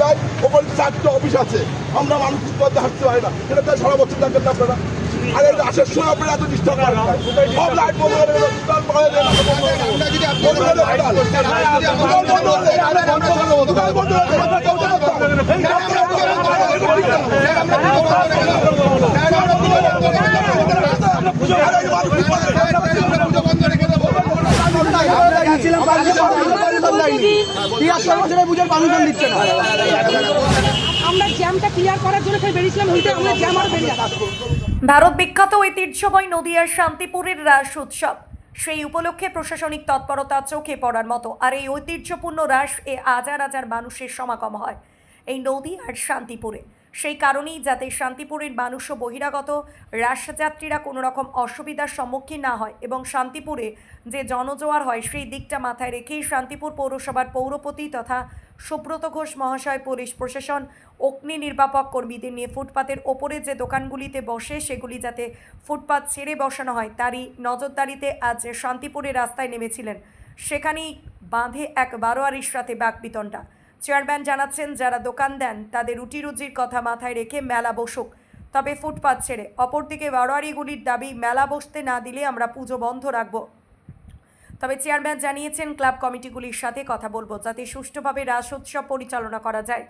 যায় ওখানে চারটে অফিস আছে। আমরা মানুষ পথে হাঁটতে হয় না। এটা তো সারা বছর থাকবেন না আপনারা। আর আসে আসার সময় আপনারা এত ডিস্টার্ব করেন। সব লাইট বন্ধ করে দোকান বন্ধ করে দেবেন। বন্ধ করে দেবেন, দোকান। দোকান বন্ধ করে দেবেন, আরে বন্ধ করে দেবেন, দোকান বন্ধ করে দেবেন, দোকান বন্ধ করে দেবেন। আরে এই মানুষ কি করে? আমরা জ্যামটা ক্লিয়ার করার জন্য ফের বেরিয়েছিলাম হইতে আমরা জ্যাম আর বেরিয়ে ভারত বিখ্যাত ঐতিহ্যময় নদিয়ার শান্তিপুরের রাস উৎসব। সেই উপলক্ষে প্রশাসনিক তৎপরতা চোখে পড়ার মতো আর এই ঐতিহ্যপূর্ণ রাস এ হাজার হাজার মানুষের সমাগম হয়। এই নদী আর শান্তিপুরে। সেই কারণেই যাতে শান্তিপুরের মানুষ ও বহিরাগত রাসযাত্রীরা কোনো রকম অসুবিধার সম্মুখীন না হয় এবং শান্তিপুরে যে জনজোয়ার হয় সেই দিকটা মাথায় রেখেই শান্তিপুর পৌরসভার পৌরপতি তথা সুব্রত ঘোষ মহাশয়, পুলিশ প্রশাসন, অগ্নি নির্বাপক কর্মীদের নিয়ে ফুটপাতের ওপরে যে দোকানগুলিতে বসে সেগুলি যাতে ফুটপাত ছেড়ে বসানো হয় তারই নজরদারিতে আজ শান্তিপুরে রাস্তায় নেমেছিলেন। সেখানেই বাঁধে এক বারোয়ারির সাথে বাক বিতণ্ডা। চেয়ারম্যান জানাচ্ছেন, যারা দোকান দেন, তাদের রুটি রুজির কথা মাথায় রেখে মেলা বসুক। তবে ফুটপাত ছেড়ে, অপরদিকে বারোয়ারিগুলির দাবি, মেলা বসতে না দিলে আমরা পুজো বন্ধ রাখব। তবে চেয়ারম্যান জানিয়েছেন, ক্লাব কমিটিগুলির সাথে কথা বলব, যাতে সুষ্ঠুভাবে রাস উৎসব পরিচালনা করা যায়।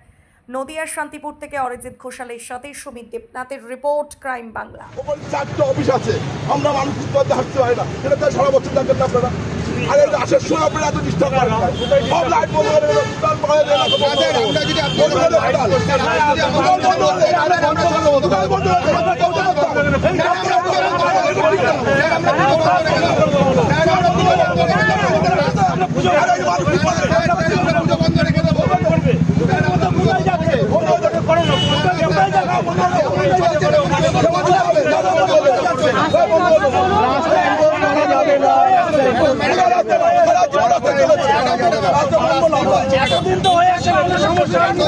নদিয়ার শান্তিপুর থেকে অরিজিৎ ঘোষালের সাথে সুমিত দেবনাথের রিপোর্ট, ক্রাইম বাংলা। চারটে অফিস আছে। আমরা মানুষ আর এই আসার সময় আপনারা এত ডিস্টার্ব করেন সব লাইট বন্ধ করে দোকান পাওয়া যায় না, বন্ধ করে দেবেন। বন্ধ করে দেবেন, দোকান। দোকান বন্ধ করে দেবেন, আরে বন্ধ করে দেবেন, দোকান বন্ধ করে দেবেন, দোকান বন্ধ করে দেবেন। আরে এই মানুষ কি করে? এতদিন তো হয়ে গেছে কোনো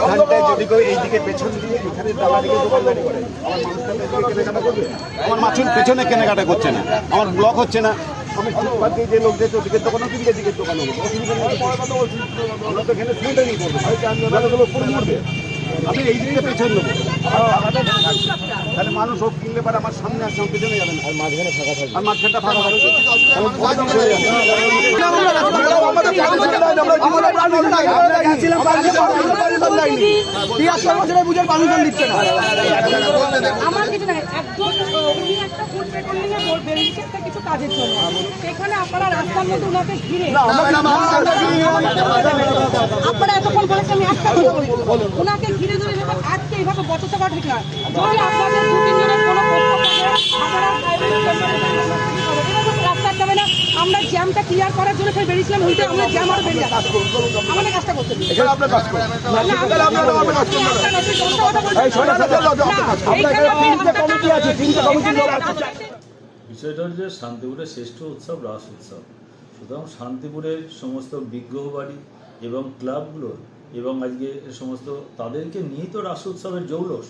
এইখানটায় যদি কেউ এইদিকে পেছন দিয়ে এখানে ডালা দিকে দোকানদারি করে, আমার মানুষটা তো কেনাকাটা করবে আমার মাছুর পেছনে কেনাকাটা করছে না, আমার ব্লক হচ্ছে না। আমি ফুটপাত দিয়ে যে লোক যেতে ওদিকের দোকানও কিন্তু এদিকের দোকানও। অসুবিধা নেই। আমরা তো এখানে স্মুথেরই করব জায়গাগুলো পুরো। মরবে। আমি এই দিকে পেছন নেব তাহলে মানুষ হোক কিনলে পারে আমার সামনে আসছে আমার পেছনে যাবেন। আর মাঝখানে ফাঁকা থাকবে। আর মাঝখানটা ফাঁকা থাকবে। হয়ে যাবে। আমার কিছু না একটা ফুড পেট্রোলিং এ বেরিয়েছে একটা কিছু কাজের জন্য। সেখানে আপনারা রাস্তার মধ্যে ওনাকে ঘিরে আপনারা এতক্ষণ বলেছেন আমি একটা ওনাকে ঘিরে ধরে আজকে এইভাবে বসতে ঠিক না। যদি আপনাদের দু তিনজনের কোনো প্রশ্ন থাকে আপনারা এরকম রাস্তার যাবে না আমরা জ্যামটা ক্লিয়ার করার জন্য ফের বেরিয়েছিলাম হইতে আমরা জ্যাম আর বেরিয়ে আসব আমাদের কাজটা করতে এখানে আপনার কাজ করুন। তাহলে আপনারা কাজ করুন। না। এই ছয়টা থেকে দাও, দাও, আপনার কাজ। করুন। বিষয়টা হচ্ছে শান্তিপুরের শ্রেষ্ঠ উৎসব রাস উৎসব। সুতরাং শান্তিপুরের সমস্ত বিগ্রহ বাড়ি এবং ক্লাবগুলোর এবং আজকে সমস্ত তাদেরকে নিয়েই তো রাস উৎসবের জৌলস।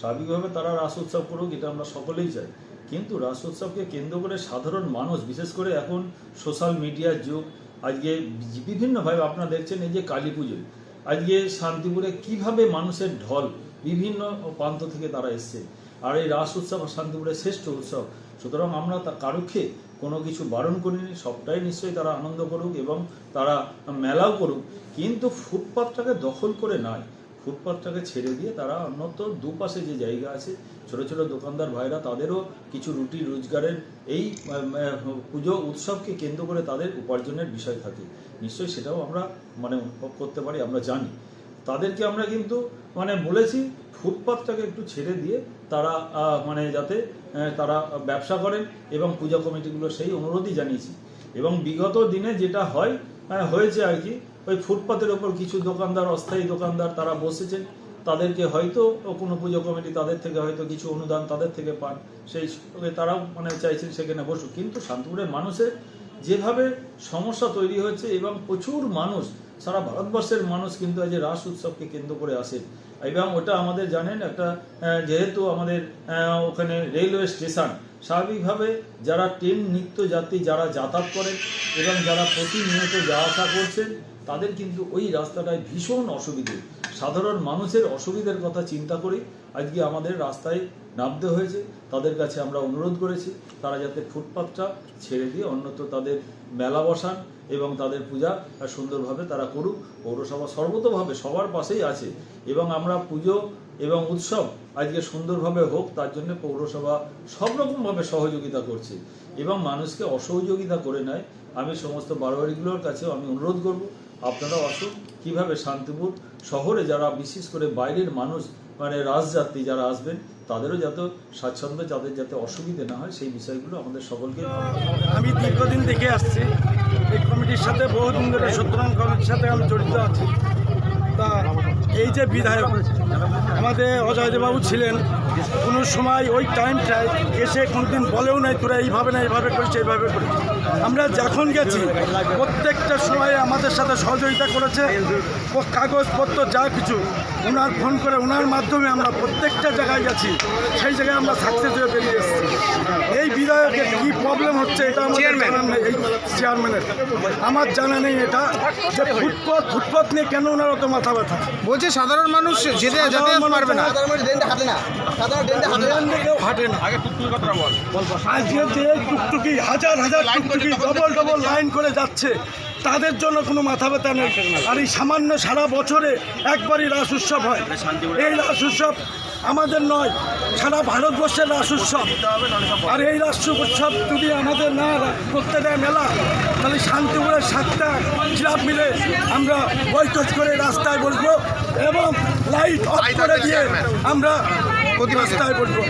স্বাভাবিকভাবে তারা রাস উৎসব করুক, এটা আমরা সকলেই চাই। কিন্তু রাস উৎসবকে কেন্দ্র করে সাধারণ মানুষ, বিশেষ করে এখন সোশ্যাল মিডিয়ার যুগ, আজকে বিভিন্নভাবে আপনারা দেখছেন এই যে কালী পুজোয় আজকে শান্তিপুরে কীভাবে মানুষের ঢল, বিভিন্ন প্রান্ত থেকে তারা এসছে। আর এই রাস উৎসব শান্তিপুরের শ্রেষ্ঠ উৎসব। সুতরাং আমরা তা কারুকে কোনো কিছু বারণ করিনি সবটাই নিশ্চয়ই তারা আনন্দ করুক এবং তারা মেলাও করুক। কিন্তু ফুটপাথটাকে দখল করে নয় ফুটপাথটাকে ছেড়ে দিয়ে তারা অন্যত্র দুপাশে যে জায়গা আছে, ছোট ছোট দোকানদার ভাইরা তাদেরও কিছু রুটি রোজগারের এই পুজো, উৎসবকে কেন্দ্র করে তাদের উপার্জনের বিষয় থাকে। নিশ্চয়ই সেটাও আমরা মানে অনুভব করতে পারি, আমরা জানি। তাদেরকে আমরা কিন্তু মানে বলেছি ফুটপাথটাকে একটু ছেড়ে দিয়ে তারা মানে যাতে তারা ব্যবসা করেন এবং পূজা কমিটিগুলো সেই অনুরোধই জানিয়েছি। এবং বিগত দিনে যেটা হয় হয়েছে আর কি, ওই ফুটপাতের ওপর কিছু দোকানদার, অস্থায়ী দোকানদার তারা বসেছেন। তাদেরকে হয়তো কোনো পুজো কমিটি তাদের থেকে হয়তো কিছু অনুদান তাদের থেকে পান। সেই তারাও মানে চাইছেন সেখানে বসুক। কিন্তু শান্তিপুরের মানুষের যেভাবে সমস্যা তৈরি হয়েছে এবং প্রচুর মানুষ, সারা ভারতবর্ষের মানুষ কিন্তু আজ রাস উৎসবকে কেন্দ্র করে আসে। এবং ওটা আমাদের জানেন একটা যেহেতু আমাদের ওখানে রেলওয়ে স্টেশন, স্বাভাবিকভাবে যারা ট্রেন নিত্য যাত্রী, যারা যাতায়াত করে এবং যারা প্রতিনিয়ত যাওয়া আসা করছেন তাদের কিন্তু ওই রাস্তাটায় ভীষণ অসুবিধে। সাধারণ মানুষের অসুবিধার কথা চিন্তা করি আজকে আমাদের রাস্তায় নামতে হয়েছে। তাদের কাছে আমরা অনুরোধ করেছি, তারা যাতে ফুটপাথটা ছেড়ে দিয়ে অন্যত্র তাদের মেলা বসান এবং তাদের পূজা সুন্দরভাবে তারা করুক। পৌরসভা সর্বতভাবে সবার পাশেই আছে এবং আমরা পুজো এবং উৎসব আজকে সুন্দরভাবে হোক, তার জন্য পৌরসভা সব রকমভাবে সহযোগিতা করছে এবং মানুষকে অসহযোগিতা করে নেয়। আমি সমস্ত বারোয়ারিগুলোর কাছেও আমি অনুরোধ করব আপনারাও আসুন। কীভাবে শান্তিপুর শহরে যারা বিশেষ করে বাইরের মানুষ মানে রাজযাত্রী যারা আসবেন, তাদেরও যাতে স্বাচ্ছন্দ্য, যাদের যাতে অসুবিধে না হয়, সেই বিষয়গুলো আমাদের সকলকে আমি দীর্ঘদিন দেখে আসছি। এই কমিটির সাথে বহুদিন ধরে সত্যনারায়ণ কমিটির সাথে আমি জড়িত আছি। তা এই যে বিধায়ক, আমাদের অজয়দেবাবু ছিলেন, কোনো সময় ওই টাইমটায় এসে কোনোদিন বলেও নাই, তোরা এইভাবে না, এইভাবে করিস এইভাবে করিস। আমরা যখন গেছি, প্রত্যেকটা সময় আমাদের সাথে সহযোগিতা করেছে। ও কাগজপত্র যা কিছু ওনার ফোন করে ওনার মাধ্যমে আমরা প্রত্যেকটা জায়গায় গেছি সেই জায়গায় আমরা সাকসেস হয়ে বেরিয়ে এসেছি। এই বিধায়কের কী প্রবলেম হচ্ছে এটা জানা নেই। এই চেয়ারম্যানের আমার জানা নেই এটা যে ফুটপথ ফুটপথ নিয়ে কেন ওনার অত মাথা ব্যথা? বলছে সাধারণ মানুষ যেতে যাতায়াত পারবে না। হাঁটে না। আজকে যে টুকটুকি হাজার হাজার টুকটুকি ডবল ডবল লাইন করে যাচ্ছে। তাদের জন্য কোনো মাথা ব্যথা নেই। আর এই সামান্য সারা বছরে একবারই রাস উৎসব হয়। এই রাস উৎসব আমাদের নয় সারা ভারতবর্ষের রাস উৎসব। আর এই রাস উৎসব যদি আমাদের না করতে দেয় মেলা তাহলে শান্তিপুরের সাতটা ক্লাব মিলে আমরা বৈঠক করে রাস্তায় বসবো এবং লাইট অফ করে দিয়ে আমরা রাস্তায় বসবো।